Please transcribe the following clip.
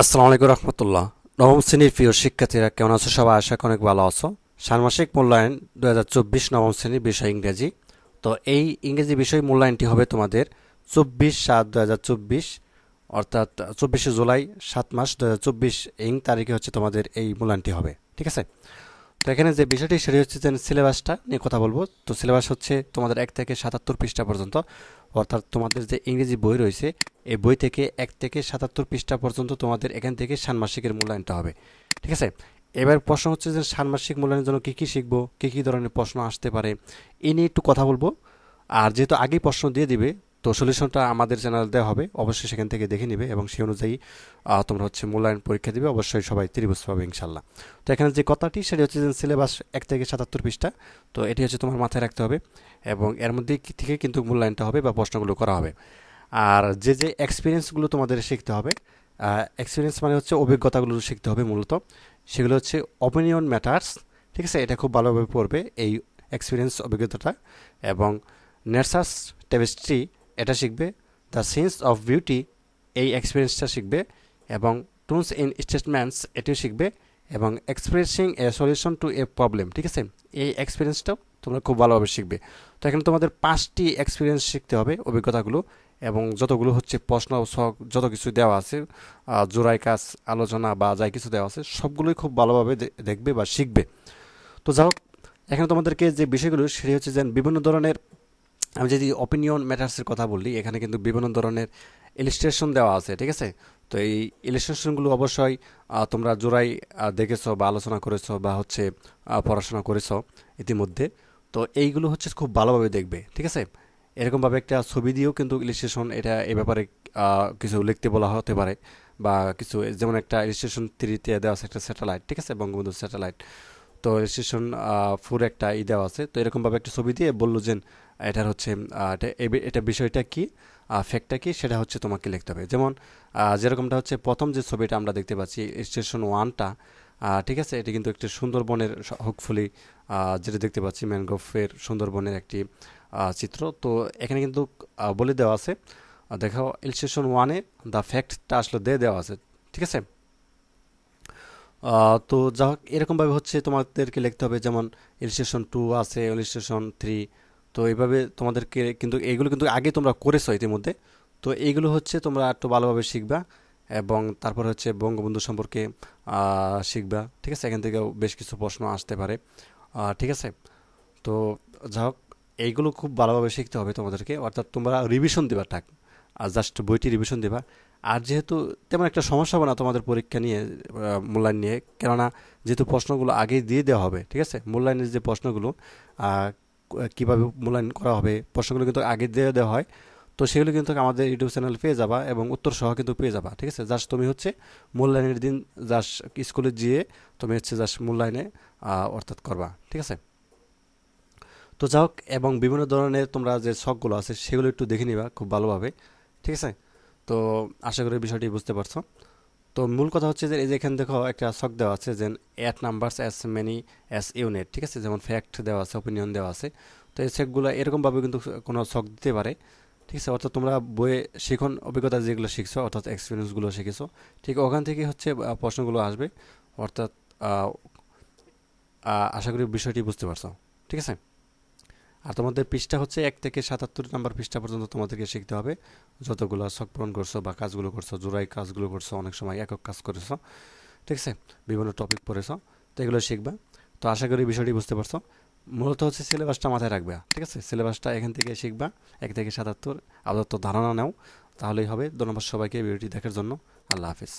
আসসালামু আলাইকুম রহমতুল্লাহ। নবম শ্রেণির প্রিয় শিক্ষার্থীরা, কেমন আছো? সবাই আশা অনেক ভালো আছো। ষান্মাসিক মূল্যায়ন দু হাজার চব্বিশ নবম শ্রেণির বিষয় ইংরেজি। তো এই ইংরেজি বিষয় মূল্যায়নটি হবে তোমাদের চব্বিশ সাত দু অর্থাৎ চব্বিশে জুলাই সাত মাস দু হাজার চব্বিশ ইং তারিখে হচ্ছে তোমাদের এই মূল্যায়নটি হবে। ঠিক আছে? তো এখানে যে বিষয়টি সেটি হচ্ছে যে সিলেবাসটা নিয়ে কথা বলব। তো সিলেবাস হচ্ছে তোমাদের এক থেকে সাতাত্তর পৃষ্ঠা পর্যন্ত। অর্থাৎ তোমাদের যে ইংরেজি বই রয়েছে, এই বই থেকে এক থেকে সাতাত্তর পৃষ্ঠা পর্যন্ত তোমাদের এখান থেকে ষান্মাসিকের মূল্যায়নটা হবে। ঠিক আছে? এবার প্রশ্ন হচ্ছে যে ষান্মাসিক মূল্যায়নের জন্য কী কী শিখব, কী কী ধরনের প্রশ্ন আসতে পারে, এ নিয়ে একটু কথা বলব। আর যেহেতু আগেই প্রশ্ন দিয়ে দিবে তো সলিউশনটা আমাদের চ্যানেল দেওয়া হবে। অবশ্যই সেখান থেকে দেখে নিবে এবং সেই অনুযায়ী তোমরা হচ্ছে মূল্যায়ন পরীক্ষা দিবে। অবশ্যই সবাই ত্রিভুজ পাবে ইনশাল্লাহ তো এখানে যে কথাটি, সেটি হচ্ছে যে সিলেবাস এক থেকে সাতাত্তর পৃষ্ঠা। তো এটি হচ্ছে তোমার মাথায় রাখতে হবে এবং এর মধ্যে থেকে কিন্তু মূল্যায়নটা হবে বা প্রশ্নগুলো করা হবে। আর যে যে এক্সপিরিয়েন্সগুলো তোমাদের শিখতে হবে এক্সপিরিয়েন্স মানে হচ্ছে অভিজ্ঞতাগুলো শিখতে হবে মূলত। সেগুলো হচ্ছে অপিনিয়ন ম্যাটার্স ঠিক আছে? এটা খুব ভালোভাবে পড়বে এই এক্সপিরিয়েন্স অভিজ্ঞতাটা। এবং নেচার্স টেবিস্ট্রি এটা শিখবে দ্য সেন্স অফ বিউটি এই এক্সপিরিয়েন্সটা শিখবে এবং টুনস ইন স্টেটমেন্টস এটিও শিখবে এবং expressing a solution to a problem ঠিক আছে? এই এক্সপিরিয়েন্সটাও তোমরা খুব ভালোভাবে শিখবে। তো এখানে তোমাদের পাঁচটি এক্সপিরিয়েন্স শিখতে হবে অভিজ্ঞতাগুলো এবং যতগুলো হচ্ছে প্রশ্ন শখ যত কিছু দেওয়া আছে জোড়াই কাজ, আলোচনা বা যাই কিছু দেওয়া আছে, সবগুলোই খুব ভালোভাবে দেখবে বা শিখবে। তো যাই এখানে তোমাদেরকে যে বিষয়গুলো, সেটি হচ্ছে যে বিভিন্ন ধরনের আমি যদি অপিনিয়ন ম্যাটার্সের কথা বলি, এখানে কিন্তু বিভিন্ন ধরনের ইলিস্ট্রেশন দেওয়া আছে, ঠিক আছে? তো এই ইলিস্ট্রেশনগুলো অবশ্যই তোমরা জোড়াই দেখেছ বা আলোচনা করেছ বা হচ্ছে পড়াশোনা করেছ ইতিমধ্যে। তো এইগুলো হচ্ছে খুব ভালোভাবে দেখবে, ঠিক আছে? এরকমভাবে একটা ছবি দিয়েও কিন্তু ইলিস্ট্রেশন এটা এ ব্যাপারে কিছু লিখতে বলা হতে পারে বা কিছু, যেমন একটা ইলিস্ট্রেশন থ্রিতে দেওয়া আছে একটা স্যাটেলাইট ঠিক আছে? বঙ্গবন্ধু স্যাটেলাইট তো রেজিস্ট্রেশন ফোর একটা ই দেওয়া আছে। তো এরকমভাবে একটা ছবি দিয়ে বলল যে এটার হচ্ছে এটা বিষয়টা কি ফ্যাক্টটা কি সেটা হচ্ছে তোমাকে লিখতে হবে। যেমন যেরকমটা হচ্ছে প্রথম যে ছবিটা আমরা দেখতে পাচ্ছি স্টেশন ওয়ানটা ঠিক আছে? এটি কিন্তু একটি সুন্দরবনের হোপফুলি যেটা দেখতে পাচ্ছি ম্যানগ্রোভের সুন্দরবনের একটি চিত্র। তো এখানে কিন্তু বলে দেওয়া আছে আহ, দেখো স্টেশন ওয়ানে দ্য ফ্যাক্টটা আসলে দিয়ে দেওয়া আছে ঠিক আছে? তো যা হোক, এরকমভাবে হচ্ছে তোমাদেরকে লিখতে হবে, যেমন ইলিস্ট্রেশন টু আছে ইলিস্ট্রেশন থ্রি তো এইভাবে তোমাদেরকে কিন্তু এইগুলো কিন্তু আগে তোমরা করেছ ইতিমধ্যে। তো এইগুলো হচ্ছে তোমরা একটু ভালোভাবে শিখবা এবং তারপর হচ্ছে বঙ্গবন্ধু সম্পর্কে শিখবা, ঠিক আছে? এখান থেকেও বেশ কিছু প্রশ্ন আসতে পারে। ঠিক আছে? তো যা হোক, এইগুলো খুব ভালোভাবে শিখতে হবে তোমাদেরকে। অর্থাৎ তোমরা রিভিশন দিবা টাক জাস্ট বইটি রিভিশন দিবা। আর যেহেতু তেমন একটা সমস্যা হবে না তোমাদের পরীক্ষা নিয়ে মূল্যায়ন নিয়ে, কেননা যেহেতু প্রশ্নগুলো আগেই দিয়ে দেওয়া হবে, ঠিক আছে? মূল্যায়নের যে প্রশ্নগুলো কীভাবে মূল্যায়ন করা হবে, প্রশ্নগুলো কিন্তু আগে দিয়ে দেওয়া হয়, তো সেগুলো কিন্তু আমাদের ইউটিউব চ্যানেল পেয়ে যাবা এবং উত্তর সহ কিন্তু পেয়ে যাবা, ঠিক আছে? জাস্ট তুমি হচ্ছে মূল্যায়নের দিন জাস্ট স্কুলে গিয়ে তুমি হচ্ছে জাস্ট মূল্যায়নে অর্থাৎ করবা, ঠিক আছে? তো যাই হোক এবং বিভিন্ন ধরনের তোমরা যে শখগুলো আছে সেগুলো একটু দেখে নিবা খুব ভালোভাবে, ঠিক আছে? তো আশা করি বিষয়টি বুঝতে পারছ। তো মূল কথা হচ্ছে যে, এই যে এখানে দেখো একটা শখ দেওয়া আছে যে at numbers as many as unit ঠিক আছে? যেমন ফ্যাক্ট দেওয়া আছে ওপিনিয়ন দেওয়া আছে। তো এই সেটগুলো এরকমভাবে কিন্তু কোনো শখ দিতে পারে, ঠিক আছে? অর্থাৎ তোমরা বইয়ে শিখন অভিজ্ঞতা যেগুলো শিখছো, অর্থাৎ এক্সপিরিয়েন্সগুলো শিখেছো, ঠিক ওখান থেকে হচ্ছে প্রশ্নগুলো আসবে। অর্থাৎ আশা করি বিষয়টি বুঝতে পারছ, ঠিক আছে? আর তোমাদের পৃষ্ঠা হচ্ছে এক থেকে সাতাত্তর নাম্বার পৃষ্ঠা পর্যন্ত তোমাদেরকে শিখতে হবে। যতগুলো শখ পূরণ করছ বা কাজগুলো করছ জোড়াই কাজগুলো করছ, অনেক সময় একক কাজ করেছ, ঠিক আছে? বিভিন্ন টপিক পড়েছো, তো এগুলো শিখবা। তো আশা করি বিষয়টি বুঝতে পারছ। মূলত হচ্ছে সিলেবাসটা মাথায় রাখবে, ঠিক আছে? সিলেবাসটা এখান থেকে শিখবা, এক থেকে সাতাত্তর। আপাতত ধারণা নাও, তাহলেই হবে। ধন্যবাদ সবাইকে ভিডিওটি দেখার জন্য। আল্লাহ হাফিজ।